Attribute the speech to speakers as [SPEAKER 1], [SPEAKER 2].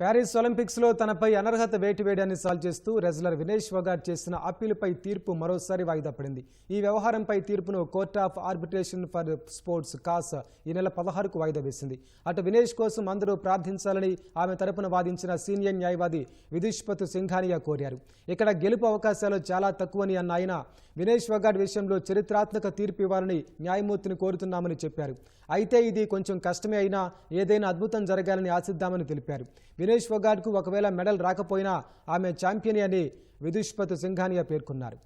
[SPEAKER 1] Paris ఒలింపిక్స్లో తనపై అనర్హత వేటు వేయడాన్ని సాల్వ్ చేస్తూ రెజ్లర్ వినేష్ వగాడ్ చేసిన అప్పీలుపై తీర్పు మరోసారి వాయిదా పడింది. ఈ వ్యవహారంపై తీర్పును court of arbitration for sports CAS ఈ నెల పదహారుకు వాయిదా వేసింది. అటు వినేష్ కోసం అందరూ ప్రార్థించాలని ఆమె తరపున వాదించిన సీనియర్ న్యాయవాది విదుష్పత్ సింఘానియా కోరారు. ఇక్కడ గెలుపు అవకాశాలు చాలా తక్కువని అన్న ఆయన వినేష్ వగాడ్ విషయంలో చరిత్రాత్మక తీర్పు ఇవ్వాలని న్యాయమూర్తిని కోరుతున్నామని చెప్పారు. అయితే ఇది కొంచెం కష్టమే అయినా ఏదైనా అద్భుతం జరగాలని ఆశిద్దామని తెలిపారు. వినేష్ ఫొగాట్కు ఒకవేళ మెడల్ రాకపోయినా ఆమె ఛాంపియన్ అని విదుష్పత్ సింఘానియా పేర్కొన్నారు.